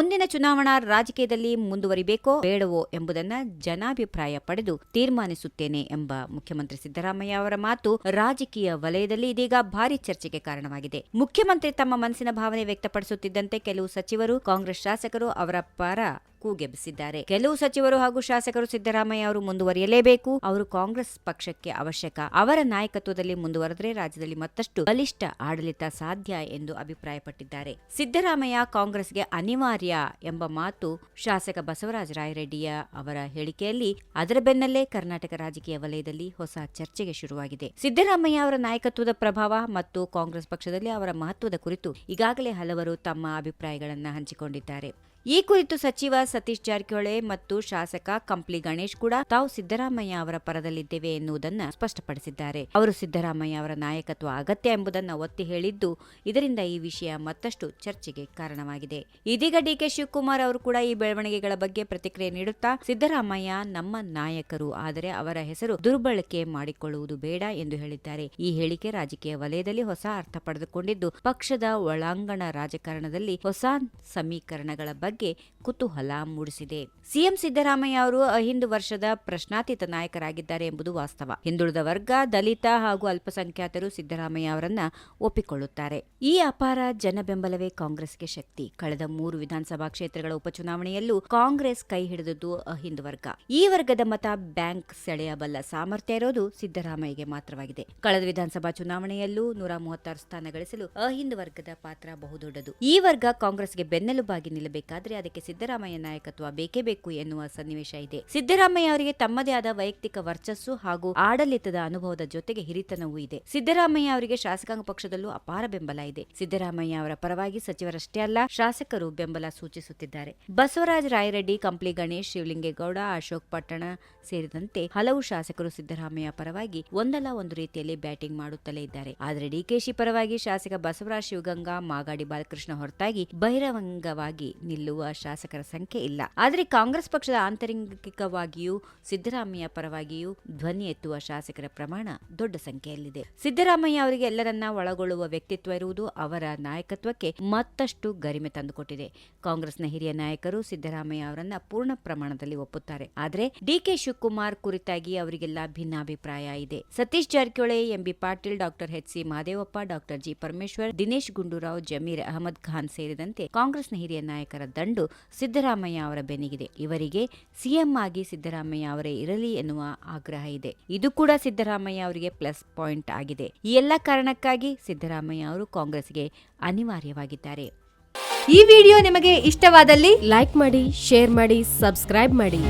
ಮುಂದಿನ ಚುನಾವಣಾ ರಾಜಕೀಯದಲ್ಲಿ ಮುಂದುವರಿಬೇಕೋ ಬೇಡವೋ ಎಂಬುದನ್ನು ಜನಾಭಿಪ್ರಾಯ ಪಡೆದು ತೀರ್ಮಾನಿಸುತ್ತೇನೆ ಎಂಬ ಮುಖ್ಯಮಂತ್ರಿ ಸಿದ್ದರಾಮಯ್ಯ ಅವರ ಮಾತು ರಾಜಕೀಯ ವಲಯದಲ್ಲಿ ಇದೀಗ ಭಾರಿ ಚರ್ಚೆಗೆ ಕಾರಣವಾಗಿದೆ. ಮುಖ್ಯಮಂತ್ರಿ ತಮ್ಮ ಮನಸ್ಸಿನ ಭಾವನೆ ವ್ಯಕ್ತಪಡಿಸುತ್ತಿದ್ದಂತೆ ಕೆಲವು ಸಚಿವರು, ಕಾಂಗ್ರೆಸ್ ಶಾಸಕರು ಅವರ ಪರ ಕೂಗೆಬ್ಬಿಸಿದ್ದಾರೆ. ಕೆಲವು ಸಚಿವರು ಹಾಗೂ ಶಾಸಕರು ಸಿದ್ದರಾಮಯ್ಯ ಅವರು ಮುಂದುವರಿಯಲೇಬೇಕು. ಅವರು ಕಾಂಗ್ರೆಸ್ ಪಕ್ಷಕ್ಕೆ ಅವಶ್ಯಕ. ಅವರ ನಾಯಕತ್ವದಲ್ಲಿ ಮುಂದುವರೆದ್ರೆ ರಾಜ್ಯದಲ್ಲಿ ಮತ್ತಷ್ಟು ಬಲಿಷ್ಠ ಆಡಳಿತ ಸಾಧ್ಯ ಎಂದು ಅಭಿಪ್ರಾಯಪಟ್ಟಿದ್ದಾರೆ. ಸಿದ್ದರಾಮಯ್ಯ ಕಾಂಗ್ರೆಸ್ಗೆ ಅನಿವಾರ್ಯ ಎಂಬ ಮಾತು ಶಾಸಕ ಬಸವರಾಜ ರಾಯರೆಡ್ಡಿಯ ಅವರ ಹೇಳಿಕೆಯಲ್ಲಿ ಅದರ ಬೆನ್ನಲ್ಲೇ ಕರ್ನಾಟಕ ರಾಜಕೀಯ ವಲಯದಲ್ಲಿ ಹೊಸ ಚರ್ಚೆಗೆ ಶುರುವಾಗಿದೆ. ಸಿದ್ದರಾಮಯ್ಯ ಅವರ ನಾಯಕತ್ವದ ಪ್ರಭಾವ ಮತ್ತು ಕಾಂಗ್ರೆಸ್ ಪಕ್ಷದಲ್ಲಿ ಅವರ ಮಹತ್ವದ ಕುರಿತು ಈಗಾಗಲೇ ಹಲವರು ತಮ್ಮ ಅಭಿಪ್ರಾಯಗಳನ್ನು ಹಂಚಿಕೊಂಡಿದ್ದಾರೆ. ಈ ಕುರಿತು ಸಚಿವ ಸತೀಶ್ ಜಾರಕಿಹೊಳಿ ಮತ್ತು ಶಾಸಕ ಕಂಪ್ಲಿ ಗಣೇಶ್ ಕೂಡ ತಾವು ಸಿದ್ದರಾಮಯ್ಯ ಅವರ ಪರದಲ್ಲಿದ್ದೇವೆ ಎನ್ನುವುದನ್ನು ಸ್ಪಷ್ಟಪಡಿಸಿದ್ದಾರೆ. ಅವರು ಸಿದ್ದರಾಮಯ್ಯ ಅವರ ನಾಯಕತ್ವ ಅಗತ್ಯ ಎಂಬುದನ್ನು ಒತ್ತಿ ಹೇಳಿದ್ದು, ಇದರಿಂದ ಈ ವಿಷಯ ಮತ್ತಷ್ಟು ಚರ್ಚೆಗೆ ಕಾರಣವಾಗಿದೆ. ಇದೀಗ ಡಿಕೆ ಶಿವಕುಮಾರ್ ಅವರು ಕೂಡ ಈ ಬೆಳವಣಿಗೆಗಳ ಬಗ್ಗೆ ಪ್ರತಿಕ್ರಿಯೆ ನೀಡುತ್ತಾ, ಸಿದ್ದರಾಮಯ್ಯ ನಮ್ಮ ನಾಯಕರು, ಆದರೆ ಅವರ ಹೆಸರು ದುರ್ಬಳಕೆ ಮಾಡಿಕೊಳ್ಳುವುದು ಬೇಡ ಎಂದು ಹೇಳಿದ್ದಾರೆ. ಈ ಹೇಳಿಕೆ ರಾಜಕೀಯ ವಲಯದಲ್ಲಿ ಹೊಸ ಅರ್ಥ ಪಡೆದುಕೊಂಡಿದ್ದು, ಪಕ್ಷದ ಒಳಾಂಗಣ ರಾಜಕಾರಣದಲ್ಲಿ ಹೊಸ ಸಮೀಕರಣಗಳ ಬಗ್ಗೆ ಕುತೂಹಲ ಮೂಡಿಸಿದೆ. ಸಿಎಂ ಸಿದ್ದರಾಮಯ್ಯ ಅವರು ಅಹಿಂದು ವರ್ಷದ ಪ್ರಶ್ನಾತೀತ ನಾಯಕರಾಗಿದ್ದಾರೆ ಎಂಬುದು ವಾಸ್ತವ. ಹಿಂದುಳಿದ ವರ್ಗ, ದಲಿತ ಹಾಗೂ ಅಲ್ಪಸಂಖ್ಯಾತರು ಸಿದ್ದರಾಮಯ್ಯ ಅವರನ್ನ ಒಪ್ಪಿಕೊಳ್ಳುತ್ತಾರೆ. ಈ ಅಪಾರ ಜನ ಬೆಂಬಲವೇ ಕಾಂಗ್ರೆಸ್ಗೆ ಶಕ್ತಿ. ಕಳೆದ ಮೂರು ವಿಧಾನಸಭಾ ಕ್ಷೇತ್ರಗಳ ಉಪಚುನಾವಣೆಯಲ್ಲೂ ಕಾಂಗ್ರೆಸ್ ಕೈ ಹಿಡಿದದ್ದು ಅಹಿಂದ ವರ್ಗ. ಈ ವರ್ಗದ ಮತ ಬ್ಯಾಂಕ್ ಸೆಳೆಯಬಲ್ಲ ಸಾಮರ್ಥ್ಯ ಇರೋದು ಸಿದ್ದರಾಮಯ್ಯಗೆ ಮಾತ್ರವಾಗಿದೆ. ಕಳೆದ ವಿಧಾನಸಭಾ ಚುನಾವಣೆಯಲ್ಲೂ ನೂರ ಮೂವತ್ತಾರು ಸ್ಥಾನ ಗಳಿಸಲು ಅಹಿಂದ ವರ್ಗದ ಪಾತ್ರ ಬಹುದೊಡ್ಡದು. ಈ ವರ್ಗ ಕಾಂಗ್ರೆಸ್ಗೆ ಬೆನ್ನೆಲುಬಾಗಿ ನಿಲ್ಲಬೇಕಾದ್ರೆ ಅದಕ್ಕೆ ಸಿದ್ದರಾಮಯ್ಯ ನಾಯಕತ್ವ ಬೇಕೇ ಬೇಕು ಎನ್ನುವ ಸನ್ನಿವೇಶ ಇದೆ. ಸಿದ್ದರಾಮಯ್ಯ ಅವರಿಗೆ ತಮ್ಮದೇ ಆದ ವೈಯಕ್ತಿಕ ವರ್ಚಸ್ಸು ಹಾಗೂ ಆಡಳಿತದ ಅನುಭವದ ಜೊತೆಗೆ ಹಿರಿತನವೂ ಇದೆ. ಸಿದ್ದರಾಮಯ್ಯ ಅವರಿಗೆ ಶಾಸಕಾಂಗ ಪಕ್ಷದಲ್ಲೂ ಅಪಾರ ಬೆಂಬಲ ಇದೆ. ಸಿದ್ದರಾಮಯ್ಯ ಅವರ ಪರವಾಗಿ ಸಚಿವರಷ್ಟೇ ಅಲ್ಲ, ಶಾಸಕರು ಬೆಂಬಲ ಸೂಚಿಸುತ್ತಿದ್ದಾರೆ. ಬಸವರಾಜ ರಾಯರೆಡ್ಡಿ, ಕಂಪ್ಲಿ ಗಣೇಶ್, ಶಿವಲಿಂಗೇಗೌಡ, ಅಶೋಕ್ ಪಟ್ಟಣ ಸೇರಿದಂತೆ ಹಲವು ಶಾಸಕರು ಸಿದ್ದರಾಮಯ್ಯ ಪರವಾಗಿ ಒಂದಲ್ಲ ಒಂದು ರೀತಿಯಲ್ಲಿ ಬ್ಯಾಟಿಂಗ್ ಮಾಡುತ್ತಲೇ ಇದ್ದಾರೆ. ಆದರೆ ಡಿಕೆಶಿ ಪರವಾಗಿ ಶಾಸಕ ಬಸವರಾಜ ಶಿವಗಂಗಾ, ಮಾಗಾಡಿ ಬಾಲಕೃಷ್ಣ ಹೊರತಾಗಿ ಬಹಿರಂಗವಾಗಿ ನಿಲ್ಲುವ ಶಾಸಕರ ಸಂಖ್ಯೆ ಇಲ್ಲ. ಆದರೆ ಕಾಂಗ್ರೆಸ್ ಪಕ್ಷದ ಆಂತರಿಕವಾಗಿಯೂ, ಸಿದ್ದರಾಮಯ್ಯ ಪರವಾಗಿಯೂ ಧ್ವನಿ ಎತ್ತುವ ಶಾಸಕರ ಪ್ರಮಾಣ ದೊಡ್ಡ ಸಂಖ್ಯೆಯಲ್ಲಿದೆ. ಸಿದ್ದರಾಮಯ್ಯ ಅವರಿಗೆ ಎಲ್ಲರನ್ನ ಒಳಗೊಳ್ಳುವ ವ್ಯಕ್ತಿತ್ವ ಇರುವುದು ಅವರ ನಾಯಕತ್ವಕ್ಕೆ ಮತ್ತಷ್ಟು ಗರಿಮೆ ತಂದುಕೊಟ್ಟಿದೆ. ಕಾಂಗ್ರೆಸ್ನ ಹಿರಿಯ ನಾಯಕರು ಸಿದ್ದರಾಮಯ್ಯ ಅವರನ್ನ ಪೂರ್ಣ ಪ್ರಮಾಣದಲ್ಲಿ ಒಪ್ಪುತ್ತಾರೆ. ಆದರೆ ಡಿಕೆ ಶಿವಕುಮಾರ್ ಕುರಿತಾಗಿ ಅವರಿಗೆಲ್ಲ ಭಿನ್ನಾಭಿಪ್ರಾಯ ಇದೆ. Satish Jarkiholi M B Patil, doctor H C Mahadevappa doctor G Parameshwar, Dinesh Gundu Rao, Zameer Ahmed Khan ಸೇರಿದಂತೆ ಕಾಂಗ್ರೆಸ್ನ ಹಿರಿಯ ನಾಯಕರ ದಂಡು ಸಿದ್ದರಾಮಯ್ಯ ಅವರ ಬೆನ್ನಿಗಿದೆ. ಇವರಿಗೆ ಸಿಎಂ ಆಗಿ ಸಿದ್ದರಾಮಯ್ಯ ಅವರೇ ಇರಲಿ ಎನ್ನುವ ಆಗ್ರಹ ಇದೆ. ಇದು ಕೂಡ ಸಿದ್ದರಾಮಯ್ಯ ಅವರಿಗೆ ಪ್ಲಸ್ ಪಾಯಿಂಟ್ ಆಗಿದೆ. ಈ ಎಲ್ಲ ಕಾರಣಕ್ಕಾಗಿ ಸಿದ್ದರಾಮಯ್ಯ ಅವರು ಕಾಂಗ್ರೆಸ್ಗೆ ಅನಿವಾರ್ಯವಾಗಿದ್ದಾರೆ. ಈ ವಿಡಿಯೋ ನಿಮಗೆ ಇಷ್ಟವಾದಲ್ಲಿ ಲೈಕ್ ಮಾಡಿ, ಶೇರ್ ಮಾಡಿ, ಸಬ್ಸ್ಕ್ರೈಬ್ ಮಾಡಿ.